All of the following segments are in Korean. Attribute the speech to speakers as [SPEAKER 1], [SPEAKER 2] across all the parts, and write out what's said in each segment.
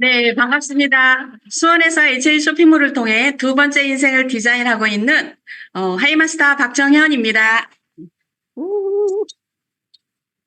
[SPEAKER 1] 네, 반갑습니다. 수원에서 HA 쇼핑몰을 통해 두 번째 인생을 디자인하고 있는 어, 하이마스터 박정현입니다.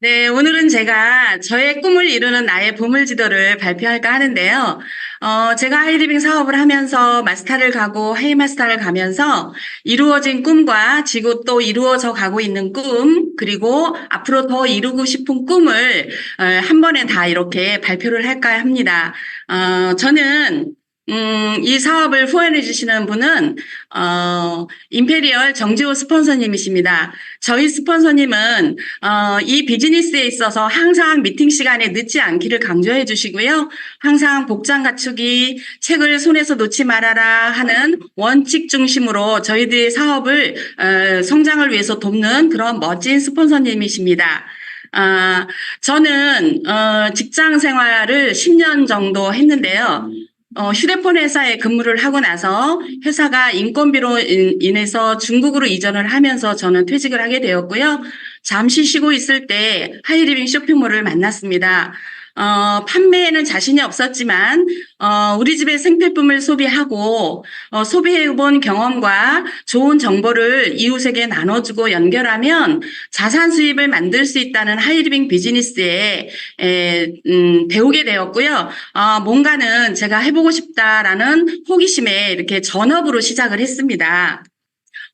[SPEAKER 1] 네, 오늘은 제가 저의 꿈을 이루는 나의 보물지도를 발표할까 하는데요. 어, 제가 하이리빙 사업을 하면서 마스터를 가고 하이마스터를 가면서 이루어진 꿈과 지금 또 이루어져 가고 있는 꿈, 그리고 앞으로 더 이루고 싶은 꿈을 어, 한 번에 다 이렇게 발표를 할까 합니다. 어, 저는 음, 이 사업을 후원해 주시는 분은 어, 임페리얼 정지호 스폰서님이십니다. 저희 스폰서님은 어, 이 비즈니스에 있어서 항상 미팅 시간에 늦지 않기를 강조해 주시고요. 항상 복장 갖추기, 책을 손에서 놓지 말아라 하는 원칙 중심으로 저희들의 사업을 어, 성장을 위해서 돕는 그런 멋진 스폰서님이십니다. 아, 저는 어, 직장 생활을 10년 정도 했는데요. 어, 휴대폰 회사에 근무를 하고 나서 회사가 인건비로 인- 인해서 중국으로 이전을 하면서 저는 퇴직을 하게 되었고요. 잠시 쉬고 있을 때 하이리빙 쇼핑몰을 만났습니다. 어, 판매에는 자신이 없었지만, 어, 우리 집의 생필품을 소비하고, 어, 소비해본 경험과 좋은 정보를 이웃에게 나눠주고 연결하면 자산 수입을 만들 수 있다는 하이리빙 비즈니스에, 에, 음, 배우게 되었고요. 아, 뭔가는 제가 해보고 싶다라는 호기심에 이렇게 전업으로 시작을 했습니다.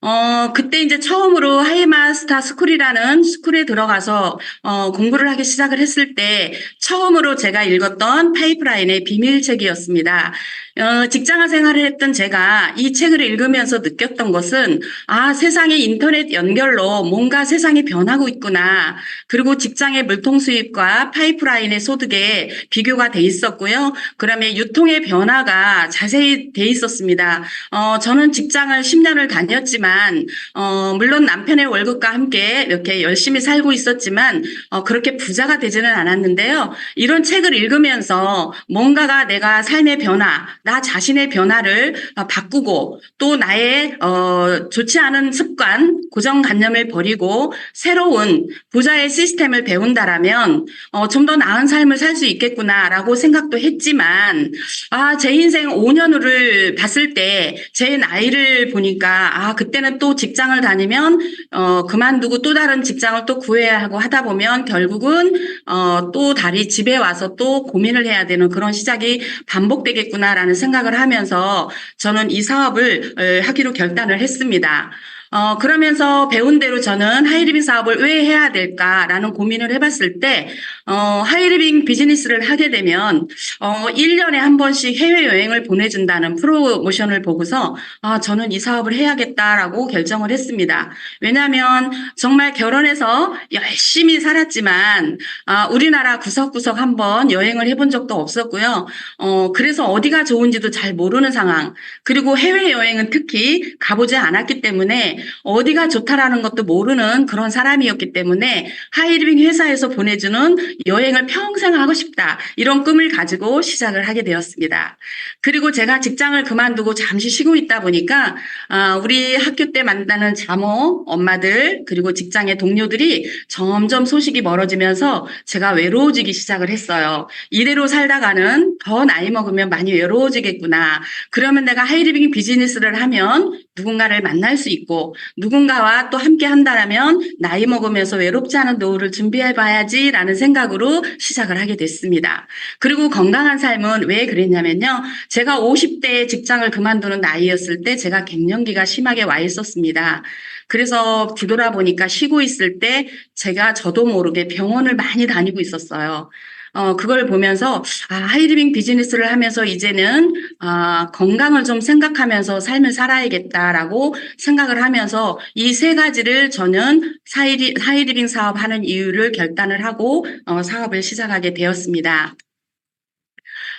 [SPEAKER 1] 어, 그때 이제 처음으로 하이마스터 스쿨이라는 스쿨에 들어가서 어, 공부를 하기 시작을 했을 때 처음으로 제가 읽었던 파이프라인의 비밀책이었습니다. 어, 직장 생활을 했던 제가 이 책을 읽으면서 느꼈던 것은 아, 세상의 인터넷 연결로 뭔가 세상이 변하고 있구나. 그리고 직장의 물통 수입과 파이프라인의 소득에 비교가 돼 있었고요. 그다음에 유통의 변화가 자세히 돼 있었습니다. 어, 저는 직장을 10년을 다녔지만, 어, 물론 남편의 월급과 함께 이렇게 열심히 살고 있었지만, 어, 그렇게 부자가 되지는 않았는데요. 이런 책을 읽으면서 뭔가가 내가 삶의 변화, 나 자신의 변화를 어, 바꾸고 또 나의 어, 좋지 않은 습관, 고정관념을 버리고 새로운 부자의 시스템을 배운다라면 어, 좀 더 나은 삶을 살 수 있겠구나라고 생각도 했지만 아, 제 인생 5년을 봤을 때 제 나이를 보니까 아, 그때는 또 직장을 다니면 어, 그만두고 또 다른 직장을 또 구해야 하고 하다 보면 결국은 어, 또 다리 집에 와서 또 고민을 해야 되는 그런 시작이 반복되겠구나라는 생각을 하면서 저는 이 사업을 에, 하기로 결단을 했습니다. 어, 그러면서 배운 대로 저는 하이리빙 사업을 왜 해야 될까라는 고민을 해봤을 때, 어, 하이리빙 비즈니스를 하게 되면, 어, 1년에 한 번씩 해외여행을 보내준다는 프로모션을 보고서, 아, 저는 이 사업을 해야겠다라고 결정을 했습니다. 왜냐하면 정말 결혼해서 열심히 살았지만, 아, 우리나라 구석구석 한번 여행을 해본 적도 없었고요. 어, 그래서 어디가 좋은지도 잘 모르는 상황. 그리고 해외여행은 특히 가보지 않았기 때문에 어디가 좋다라는 것도 모르는 그런 사람이었기 때문에 하이리빙 회사에서 보내주는 여행을 평생 하고 싶다. 이런 꿈을 가지고 시작을 하게 되었습니다. 그리고 제가 직장을 그만두고 잠시 쉬고 있다 보니까 아, 우리 학교 때 만나는 자모, 엄마들, 그리고 직장의 동료들이 점점 소식이 멀어지면서 제가 외로워지기 시작을 했어요. 이대로 살다가는 더 나이 먹으면 많이 외로워지겠구나. 그러면 내가 하이리빙 비즈니스를 하면 누군가를 만날 수 있고 누군가와 또 함께 한다면 나이 먹으면서 외롭지 않은 노후를 준비해 봐야지라는 생각으로 시작을 하게 됐습니다. 그리고 건강한 삶은 왜 그랬냐면요. 제가 50대에 직장을 그만두는 나이였을 때 제가 갱년기가 심하게 와 있었습니다. 그래서 뒤돌아보니까 쉬고 있을 때 제가 저도 모르게 병원을 많이 다니고 있었어요. 어, 그걸 보면서, 아, 하이리빙 비즈니스를 하면서 이제는, 아, 건강을 좀 생각하면서 삶을 살아야겠다라고 생각을 하면서 이 세 가지를 저는 하이리, 하이리빙 사업 하는 이유를 결단을 하고, 어, 사업을 시작하게 되었습니다.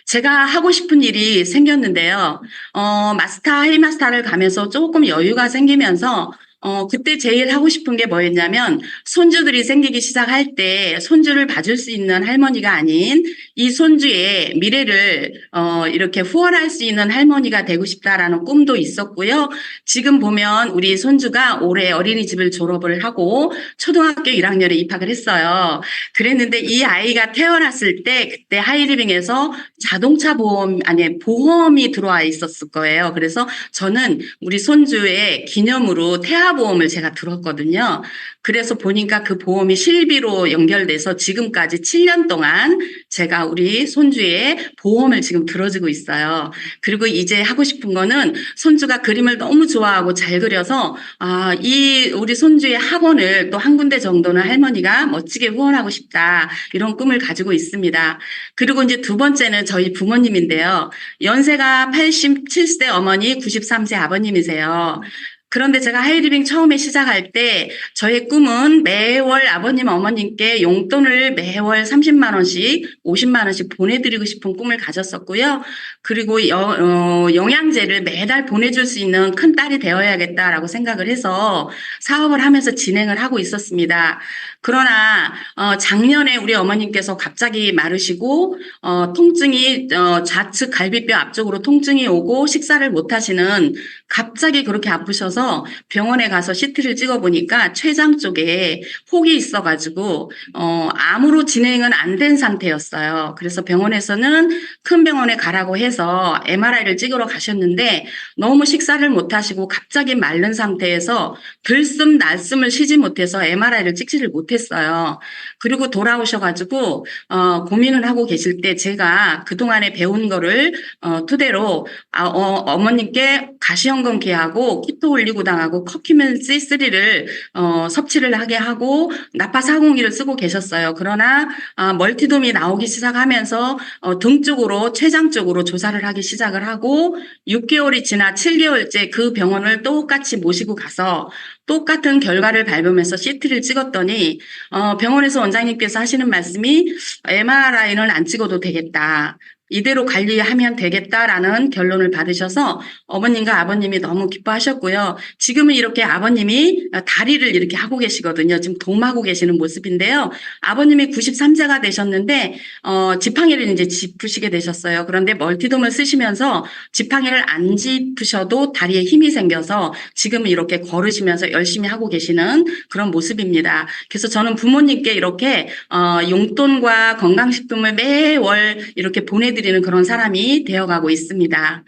[SPEAKER 1] 제가 하고 싶은 일이 생겼는데요. 어, 마스터, 하이마스터를 가면서 조금 여유가 생기면서 어, 그때 제일 하고 싶은 게 뭐였냐면, 손주들이 생기기 시작할 때 손주를 봐줄 수 있는 할머니가 아닌 이 손주의 미래를, 어, 이렇게 후원할 수 있는 할머니가 되고 싶다라는 꿈도 있었고요. 지금 보면 우리 손주가 올해 어린이집을 졸업을 하고 초등학교 1학년에 입학을 했어요. 그랬는데 이 아이가 태어났을 때 그때 하이리빙에서 자동차 보험, 아니, 보험이 들어와 있었을 거예요. 그래서 저는 우리 손주의 기념으로 태아 보험을 제가 들었거든요. 그래서 보니까 그 보험이 실비로 연결돼서 지금까지 7년 동안 제가 우리 손주의 보험을 지금 들어주고 있어요. 그리고 이제 하고 싶은 거는 손주가 그림을 너무 좋아하고 잘 그려서 아, 이 우리 손주의 학원을 또 한 군데 정도는 할머니가 멋지게 후원하고 싶다. 이런 꿈을 가지고 있습니다. 그리고 이제 두 번째는 저희 부모님인데요. 연세가 87세 어머니, 93세 아버님이세요. 그런데 제가 하이리빙 처음에 시작할 때 저의 꿈은 매월 아버님 어머님께 용돈을 매월 30만 원씩 50만 원씩 보내드리고 싶은 꿈을 가졌었고요. 그리고 여- 어, 영양제를 매달 보내줄 수 있는 큰 딸이 되어야겠다라고 생각을 해서 사업을 하면서 진행을 하고 있었습니다. 그러나 어, 작년에 우리 어머님께서 갑자기 마르시고 어, 통증이 어, 좌측 갈비뼈 앞쪽으로 통증이 오고 식사를 못 하시는 갑자기 그렇게 아프셔서 병원에 가서 CT를 찍어 보니까 췌장 쪽에 혹이 있어 가지고 어, 암으로 진행은 안 된 상태였어요. 그래서 병원에서는 큰 병원에 가라고 해서 MRI를 찍으러 가셨는데 너무 식사를 못 하시고 갑자기 마른 상태에서 들숨 날숨을 쉬지 못해서 MRI를 찍지를 못 했어요. 그리고 돌아오셔가지고 어, 고민을 하고 계실 때 제가 그동안에 배운 거를 어, 토대로 아, 어, 어머님께 가시연금 계하고 키토 올리고 당하고 커큐멘 C3를 어, 섭취를 하게 하고 나파사공기를 쓰고 계셨어요. 그러나 아, 멀티돔이 나오기 시작하면서 어, 등 쪽으로 췌장 쪽으로 조사를 하기 시작을 하고 6개월이 지나 7개월째 그 병원을 똑같이 모시고 가서 똑같은 결과를 밟으면서 CT를 찍었더니 어, 병원에서 원장님께서 하시는 말씀이 MRI는 안 찍어도 되겠다. 이대로 관리하면 되겠다라는 결론을 받으셔서 어머님과 아버님이 너무 기뻐하셨고요. 지금은 이렇게 아버님이 다리를 이렇게 하고 계시거든요. 지금 동하고 계시는 모습인데요. 아버님이 93세가 되셨는데 어, 지팡이를 이제 짚으시게 되셨어요. 그런데 멀티돔을 쓰시면서 지팡이를 안 짚으셔도 다리에 힘이 생겨서 지금은 이렇게 걸으시면서 열심히 하고 계시는 그런 모습입니다. 그래서 저는 부모님께 이렇게 어, 용돈과 건강식품을 매월 이렇게 보내 드리는 그런 사람이 되어가고 있습니다.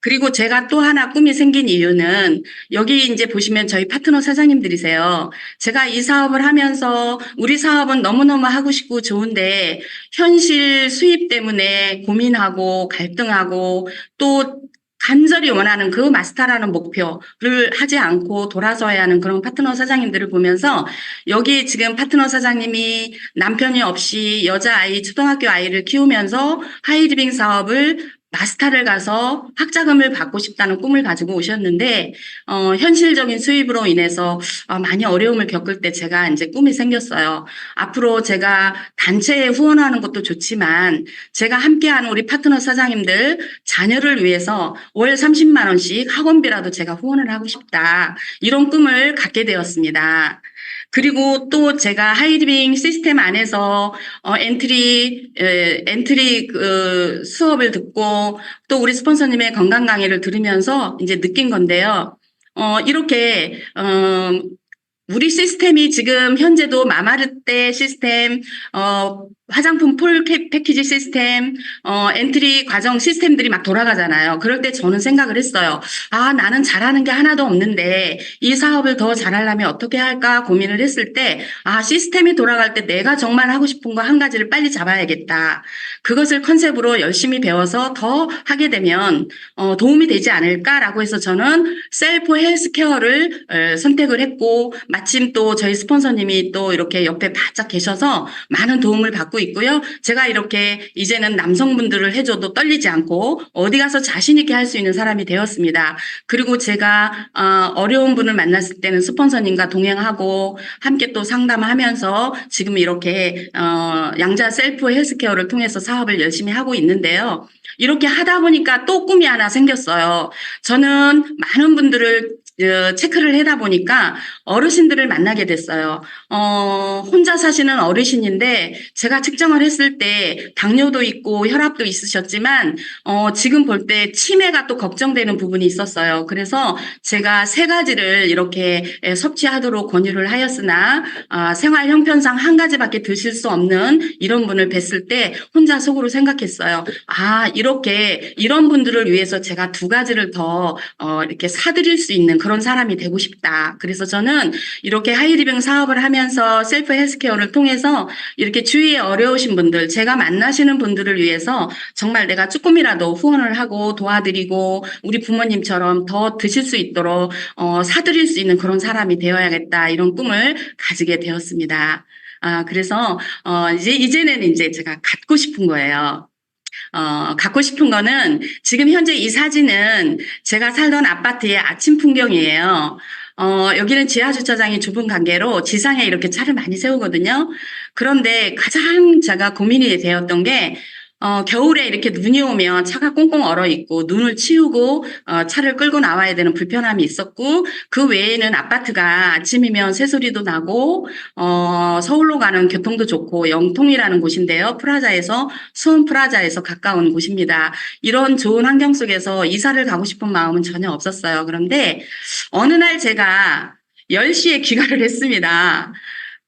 [SPEAKER 1] 그리고 제가 또 하나 꿈이 생긴 이유는 여기 이제 보시면 저희 파트너 사장님들이세요. 제가 이 사업을 하면서 우리 사업은 너무너무 하고 싶고 좋은데 현실 수입 때문에 고민하고 갈등하고 또 간절히 원하는 그 마스터라는 목표를 하지 않고 돌아서야 하는 그런 파트너 사장님들을 보면서 여기 지금 파트너 사장님이 남편이 없이 여자아이, 초등학교 아이를 키우면서 하이리빙 사업을 마스터를 가서 학자금을 받고 싶다는 꿈을 가지고 오셨는데 어, 현실적인 수입으로 인해서 어, 많이 어려움을 겪을 때 제가 이제 꿈이 생겼어요. 앞으로 제가 단체에 후원하는 것도 좋지만 제가 함께하는 우리 파트너 사장님들 자녀를 위해서 월 30만 원씩 학원비라도 제가 후원을 하고 싶다. 이런 꿈을 갖게 되었습니다. 그리고 또 제가 하이리빙 시스템 안에서 어, 엔트리 에, 엔트리 그 수업을 듣고 또 우리 스폰서님의 건강 강의를 들으면서 이제 느낀 건데요. 어, 이렇게 어, 우리 시스템이 지금 현재도 마마르떼 시스템, 어, 화장품 풀 캐- 패키지 시스템, 어, 엔트리 과정 시스템들이 막 돌아가잖아요. 그럴 때 저는 생각을 했어요. 아, 나는 잘하는 게 하나도 없는데 이 사업을 더 잘하려면 어떻게 할까 고민을 했을 때, 아, 시스템이 돌아갈 때 내가 정말 하고 싶은 거 한 가지를 빨리 잡아야겠다. 그것을 컨셉으로 열심히 배워서 더 하게 되면 어, 도움이 되지 않을까라고 해서 저는 셀프 헬스케어를 어, 선택을 했고 마침 또 저희 스폰서님이 또 이렇게 옆에 바짝 계셔서 많은 도움을 받고 있고요. 제가 이렇게 이제는 남성분들을 해줘도 떨리지 않고 어디 가서 자신 있게 할 수 있는 사람이 되었습니다. 그리고 제가 어, 어려운 분을 만났을 때는 스폰서님과 동행하고 함께 또 상담하면서 지금 이렇게 어, 양자 셀프 헬스케어를 통해서 사업을 열심히 하고 있는데요. 이렇게 하다 보니까 또 꿈이 하나 생겼어요. 저는 많은 분들을 어, 체크를 해다 보니까 어르신들을 만나게 됐어요. 어, 혼자 사시는 어르신인데 제가 측정을 했을 때 당뇨도 있고 혈압도 있으셨지만 어, 지금 볼 때 치매가 또 걱정되는 부분이 있었어요. 그래서 제가 세 가지를 이렇게 에, 섭취하도록 권유를 하였으나 아, 생활 형편상 한 가지밖에 드실 수 없는 이런 분을 뵀을 때 혼자 속으로 생각했어요. 아, 이렇게 이런 분들을 위해서 제가 두 가지를 더 어, 이렇게 사드릴 수 있는 그런 사람이 되고 싶다. 그래서 저는 이렇게 하이리빙 사업을 하면서 셀프 헬스케어를 통해서 이렇게 주위에 어려우신 분들, 제가 만나시는 분들을 위해서 정말 내가 조금이라도 후원을 하고 도와드리고 우리 부모님처럼 더 드실 수 있도록 어, 사드릴 수 있는 그런 사람이 되어야겠다. 이런 꿈을 가지게 되었습니다. 아, 그래서 어, 이제 이제는 이제 제가 갖고 싶은 거예요. 어, 갖고 싶은 거는 지금 현재 이 사진은 제가 살던 아파트의 아침 풍경이에요. 어, 여기는 지하 주차장이 좁은 관계로 지상에 이렇게 차를 많이 세우거든요. 그런데 가장 제가 고민이 되었던 게 어, 겨울에 이렇게 눈이 오면 차가 꽁꽁 얼어 있고 눈을 치우고 어, 차를 끌고 나와야 되는 불편함이 있었고 그 외에는 아파트가 아침이면 새소리도 나고 어, 서울로 가는 교통도 좋고 영통이라는 곳인데요. 프라자에서 수원 프라자에서 가까운 곳입니다. 이런 좋은 환경 속에서 이사를 가고 싶은 마음은 전혀 없었어요. 그런데 어느 날 제가 10시에 귀가를 했습니다.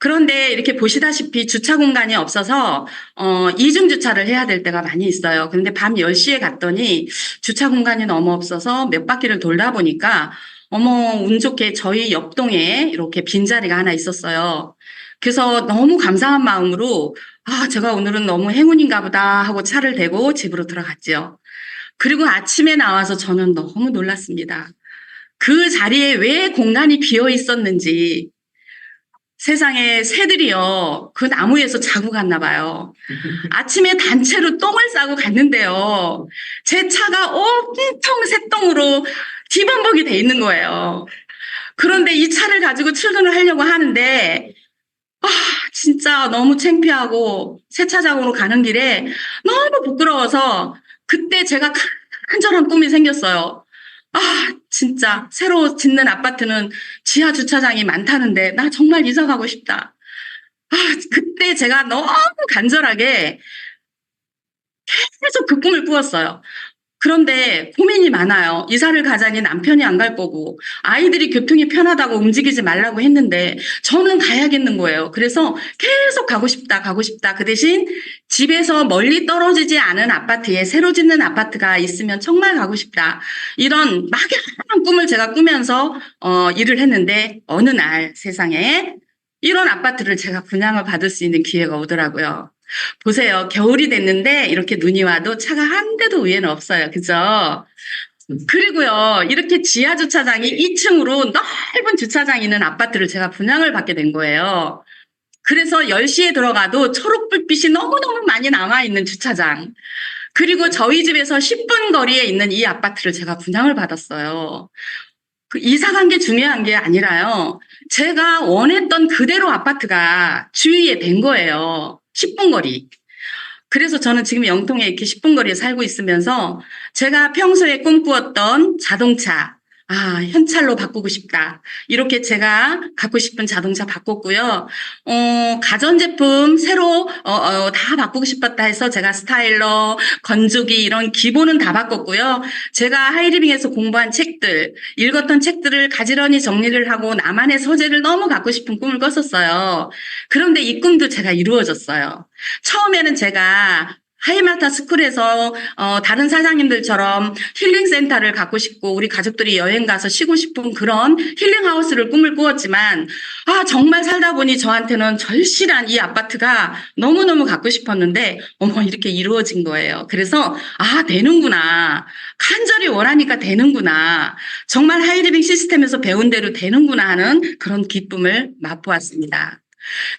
[SPEAKER 1] 그런데 이렇게 보시다시피 주차 공간이 없어서 어 이중 주차를 해야 될 때가 많이 있어요. 그런데 밤 10시에 갔더니 주차 공간이 너무 없어서 몇 바퀴를 돌다 보니까 어머 운 좋게 저희 옆동에 이렇게 빈자리가 하나 있었어요. 그래서 너무 감사한 마음으로 아 제가 오늘은 너무 행운인가 보다 하고 차를 대고 집으로 들어갔지요. 그리고 아침에 나와서 저는 너무 놀랐습니다. 그 자리에 왜 공간이 비어 있었는지 세상에 새들이요. 그 나무에서 자고 갔나 봐요. 아침에 단체로 똥을 싸고 갔는데요. 제 차가 온통 새똥으로 뒤범벅이 돼 있는 거예요. 그런데 이 차를 가지고 출근을 하려고 하는데 아, 진짜 너무 창피하고 세차장으로 가는 길에 너무 부끄러워서 그때 제가 간절한 꿈이 생겼어요. 아, 진짜 새로 짓는 아파트는 지하 주차장이 많다는데 나 정말 이사 가고 싶다. 아, 그때 제가 너무 간절하게 계속 그 꿈을 꾸었어요. 그런데 고민이 많아요. 이사를 가자니 남편이 안 갈 거고 아이들이 교통이 편하다고 움직이지 말라고 했는데 저는 가야겠는 거예요. 그래서 계속 가고 싶다, 가고 싶다. 그 대신 집에서 멀리 떨어지지 않은 아파트에 새로 짓는 아파트가 있으면 정말 가고 싶다. 이런 막연한 꿈을 제가 꾸면서 어, 일을 했는데 어느 날 세상에 이런 아파트를 제가 분양을 받을 수 있는 기회가 오더라고요. 보세요. 겨울이 됐는데 이렇게 눈이 와도 차가 한 대도 위에는 없어요. 그죠? 그리고요, 이렇게 지하 주차장이 2층으로 넓은 주차장이 있는 아파트를 제가 분양을 받게 된 거예요. 그래서 10시에 들어가도 초록불빛이 너무너무 많이 남아있는 주차장. 그리고 저희 집에서 10분 거리에 있는 이 아파트를 제가 분양을 받았어요. 그 이사 간 게 중요한 게 아니라요. 제가 원했던 그대로 아파트가 주위에 된 거예요. 10분 거리. 그래서 저는 지금 영통에 이렇게 10분 거리에 살고 있으면서 제가 평소에 꿈꾸었던 자동차, 아, 현찰로 바꾸고 싶다. 이렇게 제가 갖고 싶은 자동차 바꿨고요. 어, 가전제품 새로, 어, 어, 다 바꾸고 싶었다 해서 제가 스타일러, 건조기 이런 기본은 다 바꿨고요. 제가 하이리빙에서 공부한 책들, 읽었던 책들을 가지런히 정리를 하고 나만의 소재를 너무 갖고 싶은 꿈을 꿨었어요. 그런데 이 꿈도 제가 이루어졌어요. 처음에는 제가 하이마타 스쿨에서 어, 다른 사장님들처럼 힐링 센터를 갖고 싶고 우리 가족들이 여행 가서 쉬고 싶은 그런 힐링 하우스를 꿈을 꾸었지만 아 정말 살다 보니 저한테는 절실한 이 아파트가 너무너무 갖고 싶었는데 어머 이렇게 이루어진 거예요. 그래서 아 되는구나. 간절히 원하니까 되는구나. 정말 하이리빙 시스템에서 배운 대로 되는구나 하는 그런 기쁨을 맛보았습니다.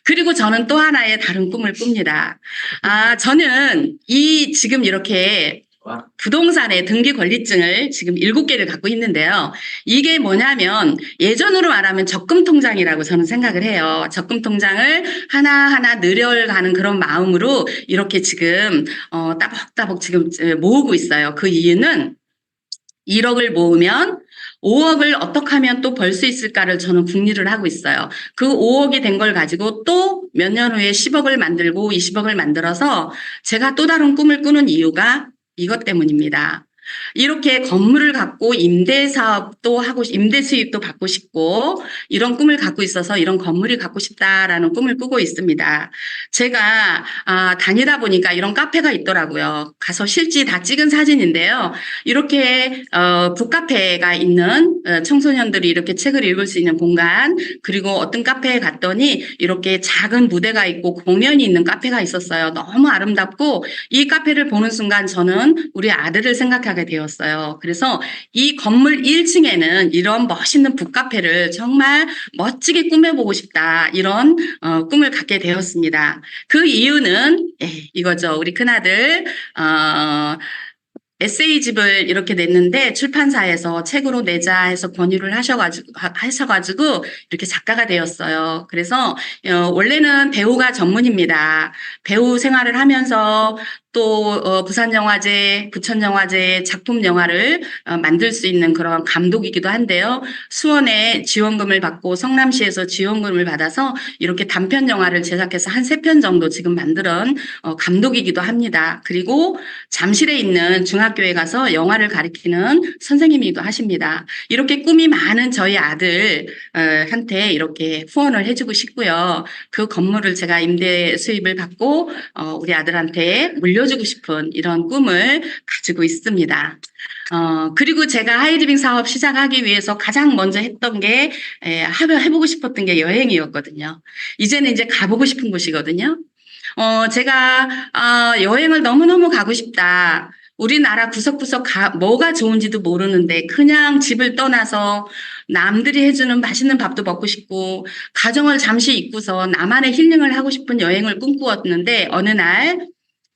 [SPEAKER 1] 그리고 저는 또 하나의 다른 꿈을 꿉니다. 아, 저는 이 지금 이렇게 부동산의 등기 권리증을 지금 일곱 개를 갖고 있는데요. 이게 뭐냐면 예전으로 말하면 적금 통장이라고 저는 생각을 해요. 적금 통장을 하나하나 늘려가는 그런 마음으로 이렇게 지금 어, 따박따박 지금 모으고 있어요. 그 이유는 1억을 모으면 5억을 어떻게 하면 또 벌 수 있을까를 저는 궁리를 하고 있어요. 그 5억이 된 걸 가지고 또 몇 년 후에 10억을 만들고 20억을 만들어서 제가 또 다른 꿈을 꾸는 이유가 이것 때문입니다. 이렇게 건물을 갖고 임대 사업도 하고 싶- 임대 수입도 받고 싶고 이런 꿈을 갖고 있어서 이런 건물이 갖고 싶다라는 꿈을 꾸고 있습니다. 제가 아, 다니다 보니까 이런 카페가 있더라고요. 가서 실지 다 찍은 사진인데요. 이렇게 어, 북카페가 있는 어, 청소년들이 이렇게 책을 읽을 수 있는 공간 그리고 어떤 카페에 갔더니 이렇게 작은 무대가 있고 공연이 있는 카페가 있었어요. 너무 아름답고 이 카페를 보는 순간 저는 우리 아들을 생각하게 되었어요. 그래서 이 건물 1층에는 이런 멋있는 북카페를 정말 멋지게 꾸며보고 싶다. 이런 어, 꿈을 갖게 되었습니다. 그 이유는 예, 이거죠. 우리 큰아들 어, 에세이집을 이렇게 냈는데 출판사에서 책으로 내자 해서 권유를 하셔가지고 하- 하셔가지고 이렇게 작가가 되었어요. 그래서 어, 원래는 배우가 전문입니다. 배우 생활을 하면서 또 어, 부산영화제, 부천영화제 작품 영화를 어, 만들 수 있는 그런 감독이기도 한데요. 수원에 지원금을 받고 성남시에서 지원금을 받아서 이렇게 단편 영화를 제작해서 한 세 편 정도 지금 만드는 어, 감독이기도 합니다. 그리고 잠실에 있는 중학교에 가서 영화를 가르치는 선생님이기도 하십니다. 이렇게 꿈이 많은 저희 아들 어, 한테 이렇게 후원을 해주고 싶고요. 그 건물을 제가 임대 수입을 받고 어, 우리 아들한테 물려 주고 싶은 이런 꿈을 가지고 있습니다. 어, 그리고 제가 하이리빙 사업 시작하기 위해서 가장 먼저 했던 게, 에, 해보고 싶었던 게 여행이었거든요. 이제는 이제 가보고 싶은 곳이거든요. 어, 제가, 어, 여행을 너무너무 가고 싶다. 우리나라 구석구석 가, 뭐가 좋은지도 모르는데 그냥 집을 떠나서 남들이 해주는 맛있는 밥도 먹고 싶고 가정을 잠시 잊고서 나만의 힐링을 하고 싶은 여행을 꿈꾸었는데 어느 날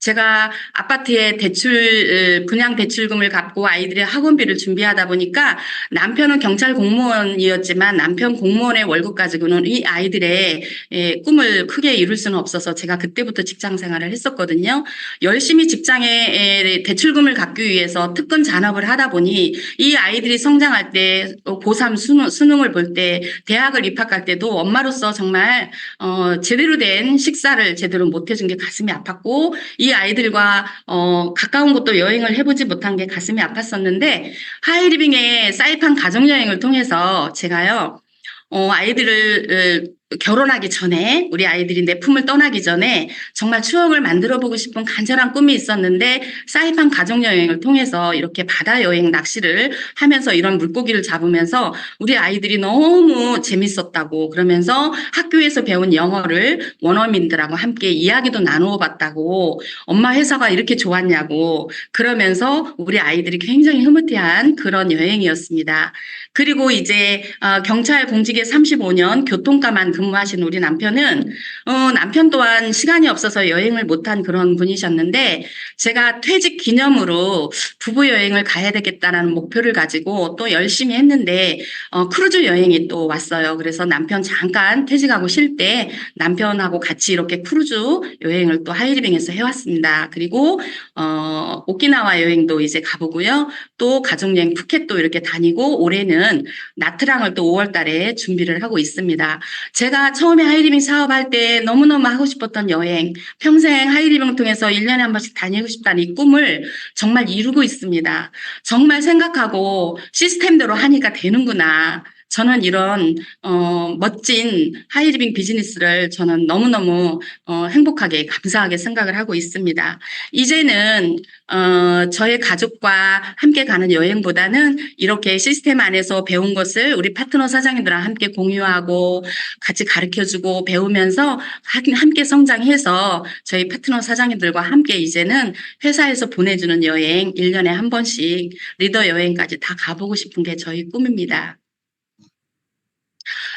[SPEAKER 1] 제가 아파트에 대출 어, 분양 대출금을 갚고 아이들의 학원비를 준비하다 보니까 남편은 경찰 공무원이었지만 남편 공무원의 월급 가지고는 이 아이들의 예, 꿈을 크게 이룰 수는 없어서 제가 그때부터 직장 생활을 했었거든요. 열심히 직장에 에, 대출금을 갚기 위해서 특근 잔업을 하다 보니 이 아이들이 성장할 때 어, 고3 수능, 수능을 볼 때 대학을 입학할 때도 엄마로서 정말 어, 제대로 된 식사를 제대로 못 해준 게 가슴이 아팠고 이 아이들과 어, 가까운 곳도 여행을 해보지 못한 게 가슴이 아팠었는데 하이리빙의 사이판 가족여행을 통해서 제가요 어, 아이들을 어, 결혼하기 전에 우리 아이들이 내 품을 떠나기 전에 정말 추억을 만들어 보고 싶은 간절한 꿈이 있었는데 사이판 가족 여행을 통해서 이렇게 바다 여행 낚시를 하면서 이런 물고기를 잡으면서 우리 아이들이 너무 재밌었다고 그러면서 학교에서 배운 영어를 원어민들하고 함께 이야기도 나누어 봤다고 엄마 회사가 이렇게 좋았냐고 그러면서 우리 아이들이 굉장히 흐뭇해한 그런 여행이었습니다. 그리고 이제 어, 경찰 공직에 35년 교통과만 근무하신 우리 남편은 어, 남편 또한 시간이 없어서 여행을 못한 그런 분이셨는데 제가 퇴직 기념으로 부부 여행을 가야 되겠다라는 목표를 가지고 또 열심히 했는데 어, 크루즈 여행이 또 왔어요. 그래서 남편 잠깐 퇴직하고 쉴 때 남편하고 같이 이렇게 크루즈 여행을 또 하이리빙에서 해왔습니다. 그리고 어, 오키나와 여행도 이제 가보고요. 또 가족여행 푸켓도 이렇게 다니고 올해는 나트랑을 또 5월 달에 준비를 하고 있습니다. 제가 처음에 하이리빙 사업할 때 너무너무 하고 싶었던 여행, 평생 하이리빙 통해서 1년에 한 번씩 다니고 싶다는 이 꿈을 정말 이루고 있습니다. 정말 생각하고 시스템대로 하니까 되는구나. 저는 이런 어, 멋진 하이리빙 비즈니스를 저는 너무너무 어, 행복하게 감사하게 생각을 하고 있습니다. 이제는 어, 저의 가족과 함께 가는 여행보다는 이렇게 시스템 안에서 배운 것을 우리 파트너 사장님들랑 함께 공유하고 같이 가르쳐주고 배우면서 하- 함께 성장해서 저희 파트너 사장님들과 함께 이제는 회사에서 보내주는 여행 1년에 한 번씩 리더 여행까지 다 가보고 싶은 게 저희 꿈입니다.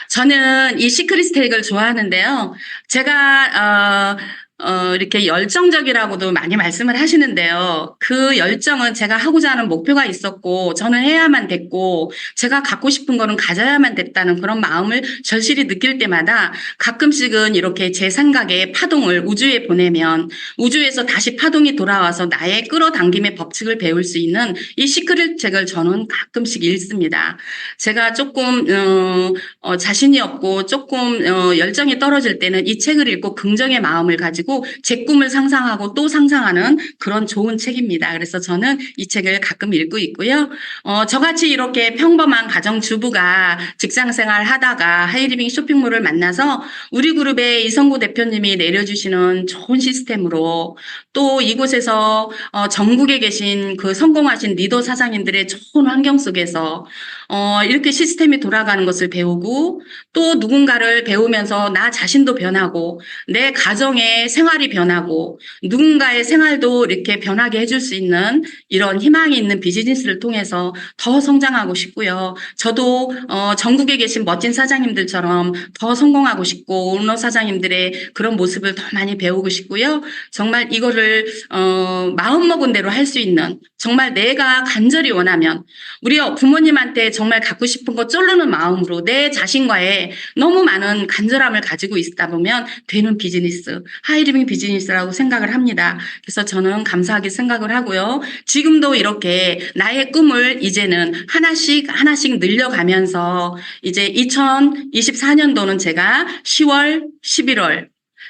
[SPEAKER 1] 저는 이 시크릿 스테이크를 좋아하는데요. 제가 어, 어, 이렇게 열정적이라고도 많이 말씀을 하시는데요. 그 열정은 제가 하고자 하는 목표가 있었고, 저는 해야만 됐고, 제가 갖고 싶은 거는 가져야만 됐다는 그런 마음을 절실히 느낄 때마다 가끔씩은 이렇게 제 생각에 파동을 우주에 보내면 우주에서 다시 파동이 돌아와서 나의 끌어당김의 법칙을 배울 수 있는 이 시크릿 책을 저는 가끔씩 읽습니다. 제가 조금, 어, 어, 자신이 없고 조금 어, 열정이 떨어질 때는 이 책을 읽고 긍정의 마음을 가지고 제 꿈을 상상하고 또 상상하는 그런 좋은 책입니다. 그래서 저는 이 책을 가끔 읽고 있고요. 어, 저같이 이렇게 평범한 가정주부가 직장 생활 하다가 하이리빙 쇼핑몰을 만나서 우리 그룹의 이성구 대표님이 내려주시는 좋은 시스템으로 또 이곳에서 어, 전국에 계신 그 성공하신 리더 사장님들의 좋은 환경 속에서 어, 이렇게 시스템이 돌아가는 것을 배우고 또 누군가를 배우면서 나 자신도 변하고 내 가정의 생활이 변하고 누군가의 생활도 이렇게 변하게 해줄 수 있는 이런 희망이 있는 비즈니스를 통해서 더 성장하고 싶고요. 저도 어, 전국에 계신 멋진 사장님들처럼 더 성공하고 싶고 오너 사장님들의 그런 모습을 더 많이 배우고 싶고요. 정말 이거를 어, 마음먹은 대로 할 수 있는 정말 내가 간절히 원하면 우리 부모님한테 정말 갖고 싶은 거 쫄르는 마음으로 내 자신과의 너무 많은 간절함을 가지고 있다 보면 되는 비즈니스, 하이리빙 비즈니스라고 생각을 합니다. 그래서 저는 감사하게 생각을 하고요. 지금도 이렇게 나의 꿈을 이제는 하나씩 하나씩 늘려가면서 이제 2024년도는 제가 10월, 11월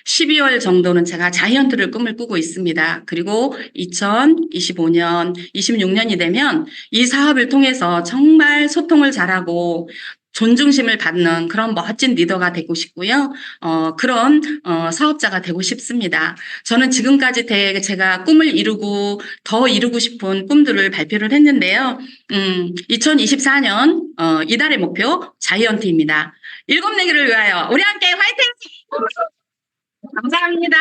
[SPEAKER 1] 12월 정도는 제가 자이언트를 꿈을 꾸고 있습니다. 그리고 2025년, 26년이 되면 이 사업을 통해서 정말 소통을 잘하고 존중심을 받는 그런 멋진 리더가 되고 싶고요. 어, 그런 어, 사업자가 되고 싶습니다. 저는 지금까지 대- 제가 꿈을 이루고 더 이루고 싶은 꿈들을 발표를 했는데요. 음, 2024년 어, 이달의 목표 자이언트입니다. 일곱 내기를 위하여 우리 함께 화이팅! 감사합니다.